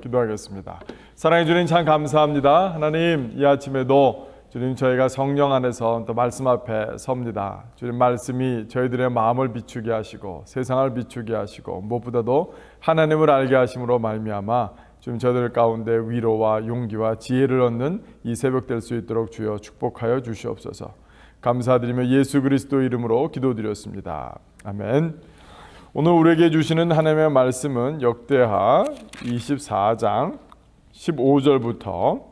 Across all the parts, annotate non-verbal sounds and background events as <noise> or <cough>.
기도하겠습니다. 사랑해 주님 참 감사합니다. 하나님 이 아침에도 주님 저희가 성령 안에서 또 말씀 앞에 섭니다. 주님 말씀이 저희들의 마음을 비추게 하시고 세상을 비추게 하시고 무엇보다도 하나님을 알게 하심으로 말미암아 주님 저들 가운데 위로와 용기와 지혜를 얻는 이 새벽 될 수 있도록 주여 축복하여 주시옵소서. 감사드리며 예수 그리스도 이름으로 기도드렸습니다. 아멘. 오늘 우리에게 주시는 하나님의 말씀은 역대하 24장 15절부터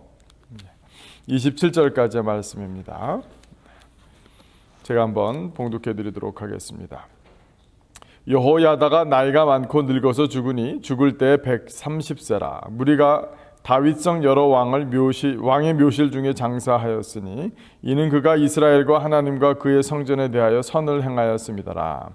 27절까지의 말씀입니다. 제가 한번 봉독해 드리도록 하겠습니다. 여호야다가 나이가 많고 늙어서 죽으니 죽을 때 130세라 무리가 다윗성 여러 왕을 묘시 왕의 묘실 중에 장사하였으니 이는 그가 이스라엘과 하나님과 그의 성전에 대하여 선을 행하였음이더라.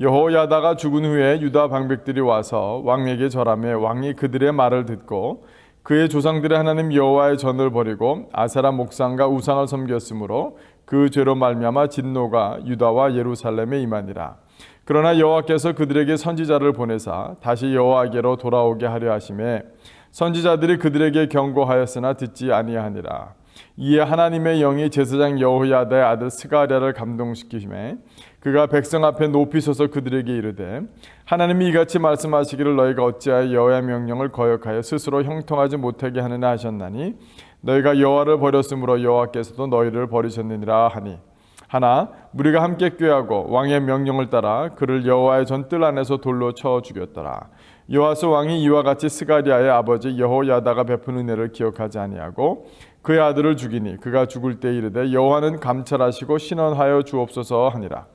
여호야다가 죽은 후에 유다 방백들이 와서 왕에게 절하며 왕이 그들의 말을 듣고 그의 조상들의 하나님 여호와의 전을 버리고 아세라 목상과 우상을 섬겼으므로 그 죄로 말미암아 진노가 유다와 예루살렘에 임하니라. 그러나 여호와께서 그들에게 선지자를 보내사 다시 여호와께로 돌아오게 하려 하심에 선지자들이 그들에게 경고하였으나 듣지 아니하니라. 이에 하나님의 영이 제사장 여호야다의 아들 스가랴를 감동시키심에 그가 백성 앞에 높이 서서 그들에게 이르되 하나님이 이같이 말씀하시기를 너희가 어찌하여 여호와의 명령을 거역하여 스스로 형통하지 못하게 하느냐 하셨나니 너희가 여호와를 버렸으므로 여호와께서도 너희를 버리셨느니라 하니 하나 무리가 함께 꾀하고 왕의 명령을 따라 그를 여호와의 전뜰 안에서 돌로 쳐 죽였더라. 요아스 왕이 이와 같이 스가리아의 아버지 여호야다가 베푼 은혜를 기억하지 아니하고 그의 아들을 죽이니 그가 죽을 때 이르되 여호와는 감찰하시고 신원하여 주옵소서 하니라.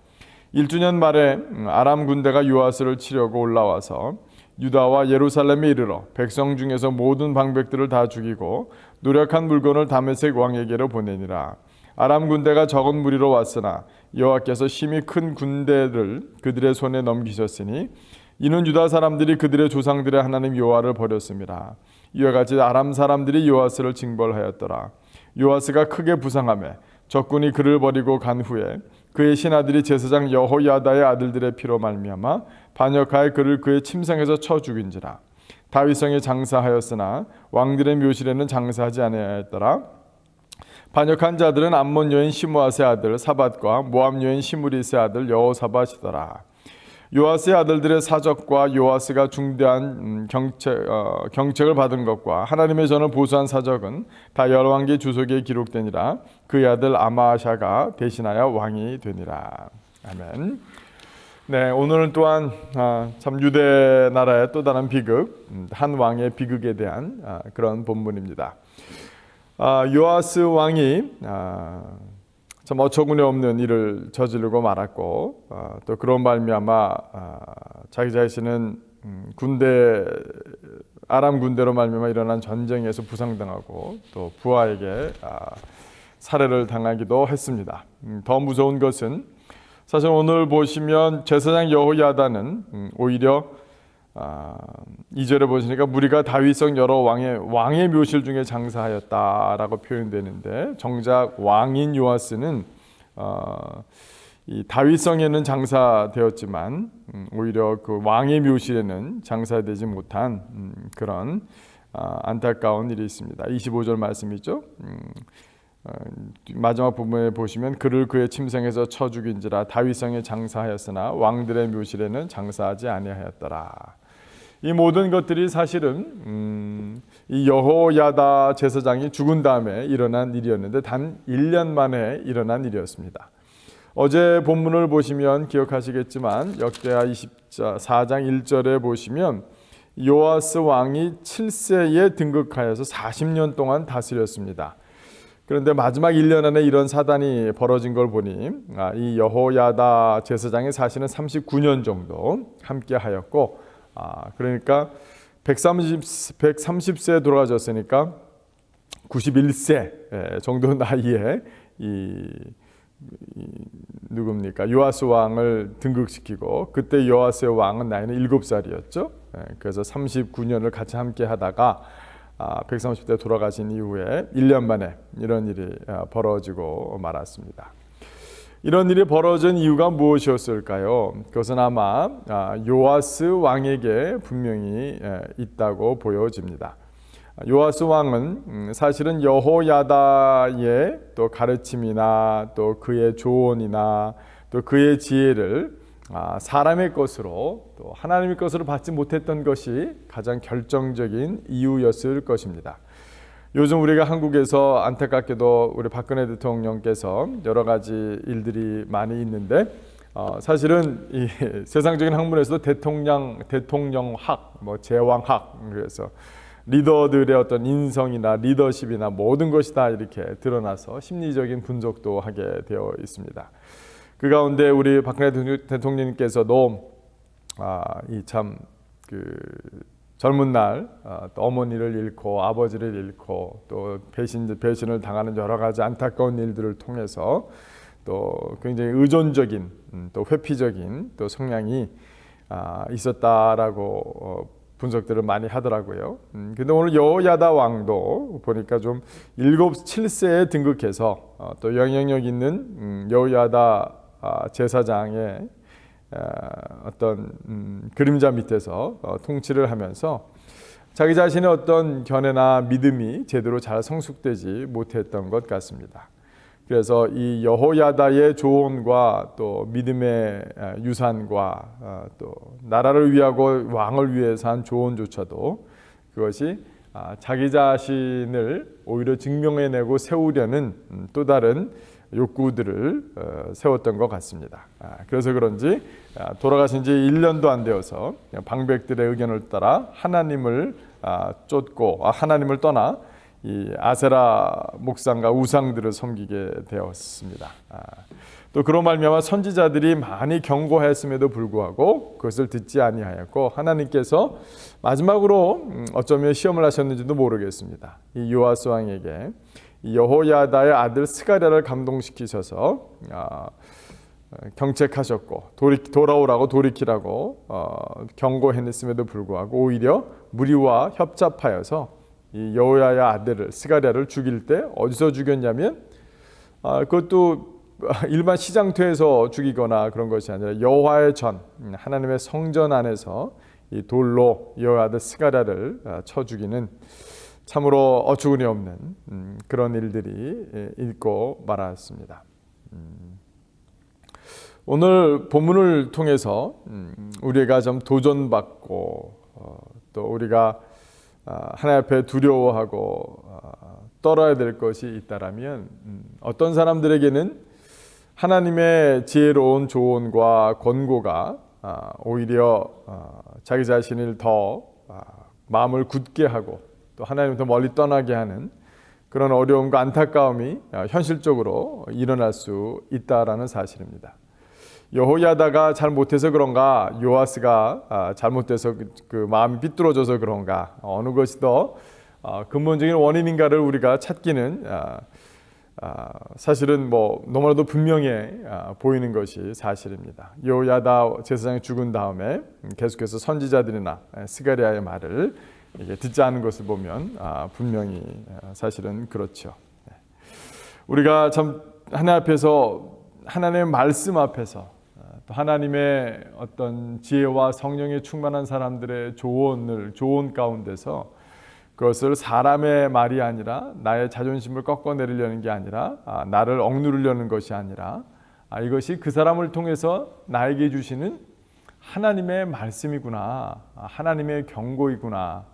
1주년 말에 아람 군대가 요아스를 치려고 올라와서 유다와 예루살렘에 이르러 백성 중에서 모든 방백들을 다 죽이고 노력한 물건을 다메섹 왕에게로 보내니라. 아람 군대가 적은 무리로 왔으나 여호와께서 심히 큰 군대를 그들의 손에 넘기셨으니 이는 유다 사람들이 그들의 조상들의 하나님 여호와를 버렸습니다. 이와 같이 아람 사람들이 요아스를 징벌하였더라. 요아스가 크게 부상하며 적군이 그를 버리고 간 후에 그의 신하들이 제사장 여호야다의 아들들의 피로 말미암아 반역하여 그를 그의 침상에서 쳐 죽인지라. 다윗성에 장사하였으나 왕들의 묘실에는 장사하지 아니하였더라. 반역한 자들은 암몬 여인 시므아스의 아들 사밧과 모압 여인 시므리스의 아들 여호사밧이더라. 요아스의 아들들의 사적과 요아스가 중대한 음, 경책, 어, 경책을 받은 것과 하나님의 전을 보수한 사적은 다 열왕기 주석에 기록되니라 그의 아들 아마샤가 대신하여 왕이 되니라 아멘. 네 오늘은 또한 아, 참 유대 나라의 또 다른 비극 음, 한 왕의 비극에 대한 아, 그런 본문입니다. 아, 요아스 왕이 아, 참 어처구니 없는 일을 저지르고 말았고 어, 또 그런 말미암아 어, 자기 자신은 음, 군대 아람 군대로 말미암아 일어난 전쟁에서 부상당하고 또 부하에게 아, 살해를 당하기도 했습니다. 음, 더 무서운 것은 사실 오늘 보시면 제사장 여호야다는 음, 오히려 아, 2절에 보시니까 무리가 다윗성 여러 왕의 왕의 묘실 중에 장사하였다라고 표현되는데 정작 왕인 요아스는 어, 이 다윗성에는 장사되었지만 음, 오히려 그 왕의 묘실에는 장사되지 못한 음, 그런 아, 안타까운 일이 있습니다. 25절 말씀이죠. 음, 어, 마지막 부분에 보시면 그를 그의 침상에서 쳐 죽인지라 다윗성에 장사하였으나 왕들의 묘실에는 장사하지 아니하였더라. 이 모든 것들이 사실은 음, 이 여호야다 제사장이 죽은 다음에 일어난 일이었는데 단 1년 만에 일어난 일이었습니다. 어제 본문을 보시면 기억하시겠지만 역대하 24장 1절에 보시면 요아스 왕이 7세에 등극하여서 40년 동안 다스렸습니다. 그런데 마지막 1년 안에 이런 사단이 벌어진 걸 보니 아, 이 여호야다 제사장이 사실은 39년 정도 함께 하였고 아, 그러니까 130, 130세에 돌아가셨으니까 91세 예, 정도 나이에 이, 이 누굽니까 요아스 왕을 등극시키고 그때 요아스의 왕은 나이는 7살이었죠. 예, 그래서 39년을 같이 함께 하다가 아, 130대 돌아가신 이후에 1년 만에 이런 일이 아, 벌어지고 말았습니다. 이런 일이 벌어진 이유가 무엇이었을까요? 그것은 아마 아, 요아스 왕에게 분명히 예, 있다고 보여집니다. 요아스 왕은 음, 사실은 여호야다의 또 가르침이나 또 그의 조언이나 또 그의 지혜를 아, 사람의 것으로 또 하나님의 것으로 받지 못했던 것이 가장 결정적인 이유였을 것입니다. 요즘 우리가 한국에서 안타깝게도 우리 박근혜 대통령께서 여러 가지 일들이 많이 있는데 어, 사실은 이 <laughs> 세상적인 학문에서도 대통령 대통령학, 뭐 제왕학 그래서 리더들의 어떤 인성이나 리더십이나 모든 것이 다 이렇게 드러나서 심리적인 분석도 하게 되어 있습니다. 그 가운데 우리 박근혜 대통령님께서도 아, 이참그 젊은 날 어, 또 어머니를 잃고 아버지를 잃고 또 배신 배신을 당하는 여러 가지 안타까운 일들을 통해서 또 굉장히 의존적인 음, 또 회피적인 또 성향이 아, 있었다라고 어, 분석들을 많이 하더라고요. 음, 근데 오늘 여호야다 왕도 보니까 좀 일곱 칠세에 등극해서 어, 또 영향력 있는 음, 여호야다 아, 제사장의 어떤 음, 그림자 밑에서 어, 통치를 하면서 자기 자신의 어떤 견해나 믿음이 제대로 잘 성숙되지 못했던 것 같습니다. 그래서 이 여호야다의 조언과 또 믿음의 유산과 어, 또 나라를 위하고 왕을 위해서 한 조언조차도 그것이 아, 자기 자신을 오히려 증명해내고 세우려는 음, 또 다른 욕구들을 어, 세웠던 것 같습니다. 아, 그래서 그런지 아, 돌아가신 지 1년도 안 되어서 방백들의 의견을 따라 하나님을 아, 쫓고 하나님을 떠나 이 아세라 목상과 우상들을 섬기게 되었습니다. 또 그런 말미암아 선지자들이 많이 경고했음에도 불구하고 그것을 듣지 아니하였고 하나님께서 마지막으로 음, 어쩌면 시험을 하셨는지도 모르겠습니다. 이 요아스 왕에게 여호야다의 아들 스가랴를 감동시키셔서 아, 경책하셨고 돌아오라고 돌이키라고 어, 경고했음에도 불구하고 오히려 무리와 협잡하여서 이 여호야의 아들을 스가랴를 죽일 때 어디서 죽였냐면 아, 그것도 <laughs> 일반 시장터에서 죽이거나 그런 것이 아니라 여호와의 전 하나님의 성전 안에서 이 돌로 여호야 아들 스가랴를 아, 쳐 죽이는 참으로 어처구니 없는 음, 그런 일들이 있고 말았습니다. 음, 오늘 본문을 통해서 음, 우리가 좀 도전받고 어, 또 우리가 아, 하나님 앞에 두려워하고 아, 떨어야 될 것이 있다라면 어떤 사람들에게는 하나님의 지혜로운 조언과 권고가 아, 오히려 자기 자신을 더 마음을 굳게 하고 또 하나님부터 멀리 떠나게 하는 그런 어려움과 안타까움이 어, 현실적으로 일어날 수 있다라는 사실입니다. 여호야다가 잘못해서 그런가, 요아스가 아, 잘못돼서 그, 그 마음이 삐뚤어져서 그런가, 어느 것이 더 어, 근본적인 원인인가를 우리가 찾기는 아, 아, 사실은 뭐 너무나도 분명해 보이는 것이 사실입니다. 요야다 제사장이 죽은 다음에 계속해서 선지자들이나 스가리아의 말을 듣지 않은 것을 보면 아, 분명히 아, 사실은 그렇죠. 네. 우리가 참 하나님 앞에서 하나님의 말씀 앞에서 아, 또 하나님의 어떤 지혜와 성령에 충만한 사람들의 조언을 조언 가운데서 그것을 사람의 말이 아니라 나의 자존심을 꺾어내리려는 게 아니라 아, 나를 억누르려는 것이 아니라 아, 이것이 그 사람을 통해서 나에게 주시는 하나님의 말씀이구나 아, 하나님의 경고이구나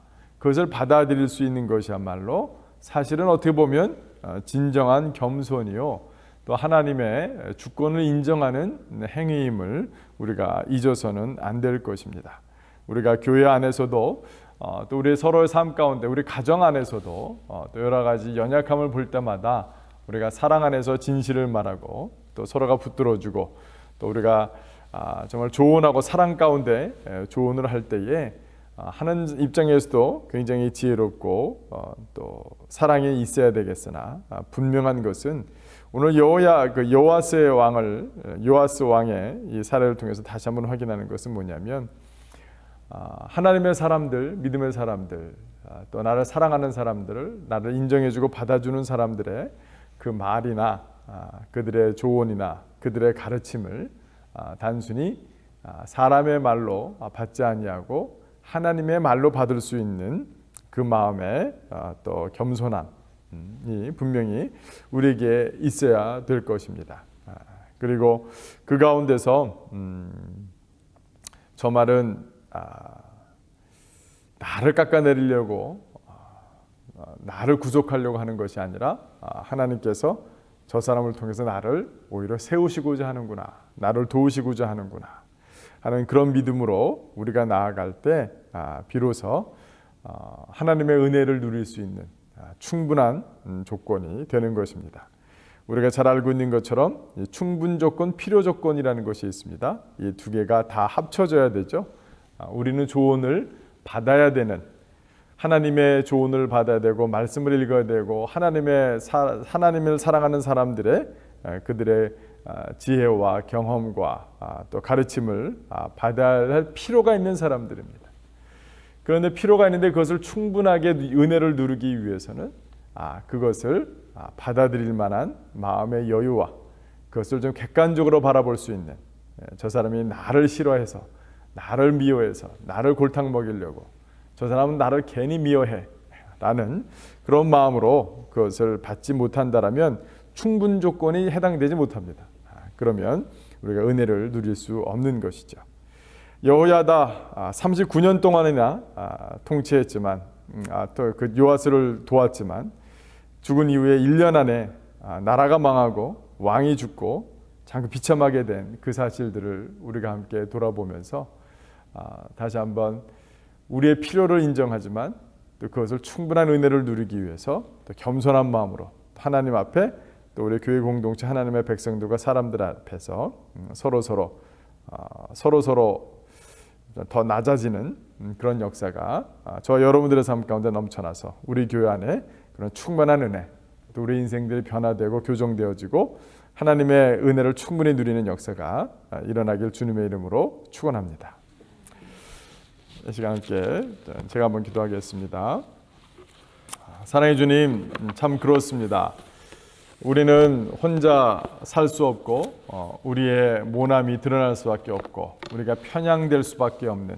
그것을 받아들일 수 있는 것이야말로 사실은 어떻게 보면 어, 진정한 겸손이요. 또 하나님의 주권을 인정하는 행위임을 우리가 잊어서는 안 될 것입니다. 우리가 교회 안에서도 어, 또 우리 서로의 삶 가운데 우리 가정 안에서도 어, 또 여러 가지 연약함을 볼 때마다 우리가 사랑 안에서 진실을 말하고 또 서로가 붙들어주고 또 우리가 아, 정말 조언하고 사랑 가운데 조언을 할 때에 어, 하는 입장에서도 굉장히 지혜롭고 어, 또 사랑이 있어야 되겠으나 아, 분명한 것은 오늘 여호야 그 요아스의 왕을 요아스 왕의 이 사례를 통해서 다시 한번 확인하는 것은 뭐냐면 아, 하나님의 사람들, 믿음의 사람들, 아, 또 나를 사랑하는 사람들을 나를 인정해주고 받아주는 사람들의 그 말이나 아, 그들의 조언이나 그들의 가르침을 아, 단순히 아, 사람의 말로 받지 아니하고 하나님의 말로 받을 수 있는 그 마음의 또 겸손함이 분명히 우리에게 있어야 될 것입니다. 그리고 그 가운데서 음, 저 말은 나를 깎아내리려고 나를 구속하려고 하는 것이 아니라 하나님께서 저 사람을 통해서 나를 오히려 세우시고자 하는구나. 나를 도우시고자 하는구나. 하는 그런 믿음으로 우리가 나아갈 때 아, 비로소 어, 하나님의 은혜를 누릴 수 있는 아, 충분한 음, 조건이 되는 것입니다. 우리가 잘 알고 있는 것처럼 충분 조건, 필요 조건이라는 것이 있습니다. 이 두 개가 다 합쳐져야 되죠. 아, 우리는 조언을 받아야 되는 하나님의 조언을 받아야 되고 말씀을 읽어야 되고 하나님의 사, 하나님을 사랑하는 사람들의 그들의 아, 지혜와 경험과 아, 또 가르침을 아, 받아야 할 필요가 있는 사람들입니다. 그런데 필요가 있는데 그것을 충분하게 은혜를 누리기 위해서는 그것을 받아들일 만한 마음의 여유와 그것을 좀 객관적으로 바라볼 수 있는 예, 저 사람이 나를 싫어해서 나를 미워해서 나를 골탕 먹이려고 저 사람은 나를 괜히 미워해 라는 그런 마음으로 그것을 받지 못한다라면 충분 조건이 해당되지 못합니다. 그러면 우리가 은혜를 누릴 수 없는 것이죠. 여호야다 39년 동안이나 아, 통치했지만 음, 아, 또그 요아스를 도왔지만 죽은 이후에 1년 안에 아, 나라가 망하고 왕이 죽고 잠깐 비참하게 된 그 사실들을 우리가 함께 돌아보면서 다시 한번 우리의 필요를 인정하지만 또 그것을 충분한 은혜를 누리기 위해서 또 겸손한 마음으로 하나님 앞에 또 우리 교회 공동체 하나님의 백성들과 사람들 앞에서 음, 서로 서로 어, 서로 서로 더 낮아지는 음, 그런 역사가 아, 저 여러분들의 삶 가운데 넘쳐나서 우리 교회 안에 그런 충만한 은혜 또 우리 인생들이 변화되고 교정되어지고 하나님의 은혜를 충분히 누리는 역사가 아, 일어나길 주님의 이름으로 축원합니다. 이 시간 함께 제가 한번 기도하겠습니다. 사랑해 주님, 참 그렇습니다. 우리는 혼자 살 수 없고 어, 우리의 모남이 드러날 수밖에 없고 우리가 편향될 수밖에 없는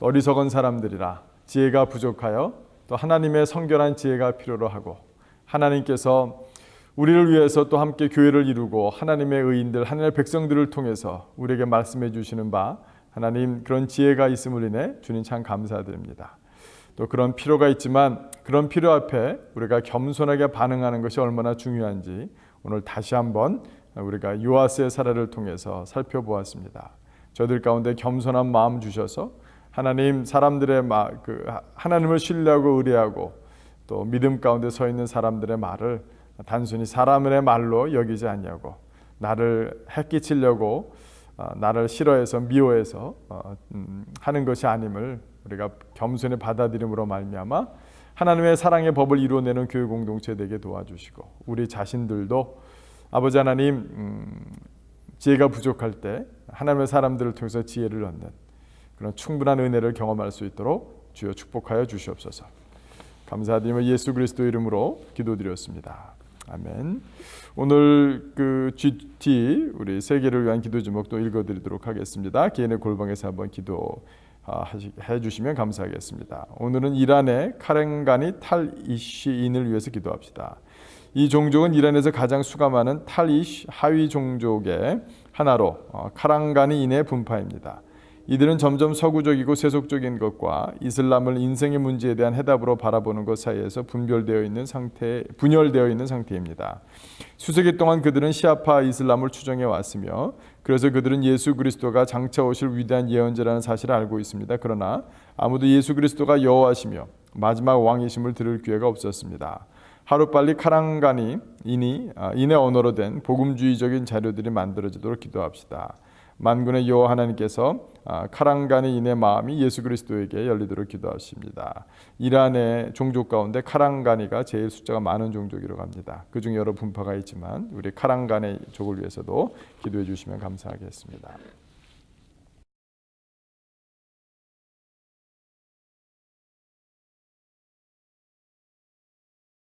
어리석은 사람들이라 지혜가 부족하여 또 하나님의 성결한 지혜가 필요로 하고 하나님께서 우리를 위해서 또 함께 교회를 이루고 하나님의 의인들 하나님의 백성들을 통해서 우리에게 말씀해 주시는 바 하나님 그런 지혜가 있음을 인해 주님 참 감사드립니다. 또 그런 필요가 있지만 그런 필요 앞에 우리가 겸손하게 반응하는 것이 얼마나 중요한지 오늘 다시 한번 우리가 요아스의 사례를 통해서 살펴보았습니다. 저들 가운데 겸손한 마음 주셔서 하나님 사람들의 마, 그 하나님을 신뢰하고 의뢰하고 또 믿음 가운데 서 있는 사람들의 말을 단순히 사람의 말로 여기지 않냐고 나를 해끼치려고 어, 나를 싫어해서 미워해서 어, 음, 하는 것이 아님을 우리가 겸손히 받아들임으로 말미암아 하나님의 사랑의 법을 이루어내는 교회 공동체 되게 도와주시고 우리 자신들도 아버지 하나님 음, 지혜가 부족할 때 하나님의 사람들을 통해서 지혜를 얻는 그런 충분한 은혜를 경험할 수 있도록 주여 축복하여 주시옵소서. 감사드리며 예수 그리스도 이름으로 기도드렸습니다. 아멘. 오늘 그 GT 우리 세계를 위한 기도 제목도 읽어드리도록 하겠습니다. 개인의 골방에서 한번 기도 아, 해주시면 감사하겠습니다. 오늘은 이란의 카렌가니 탈이시인을 위해서 기도합시다. 이 종족은 이란에서 가장 수가 많은 탈이시 하위 종족의 하나로 어, 카랑가니인의 분파입니다. 이들은 점점 서구적이고 세속적인 것과 이슬람을 인생의 문제에 대한 해답으로 바라보는 것 사이에서 분별되어 있는 상태, 분열되어 있는 상태입니다. 수세기 동안 그들은 시아파 이슬람을 추정해 왔으며 그래서 그들은 예수 그리스도가 장차 오실 위대한 예언자라는 사실을 알고 있습니다. 그러나 아무도 예수 그리스도가 여호와시며 마지막 왕이심을 들을 기회가 없었습니다. 하루빨리 카랑가니 이니 아, 인의 언어로 된 복음주의적인 자료들이 만들어지도록 기도합시다. 만군의 여호와 하나님께서 아, 카랑가니인의 마음이 예수 그리스도에게 열리도록 기도하십니다. 이란의 종족 가운데 카랑가니가 제일 숫자가 많은 종족이라고 합니다. 그중 여러 분파가 있지만 우리 카랑가니 족을 위해서도 기도해 주시면 감사하겠습니다.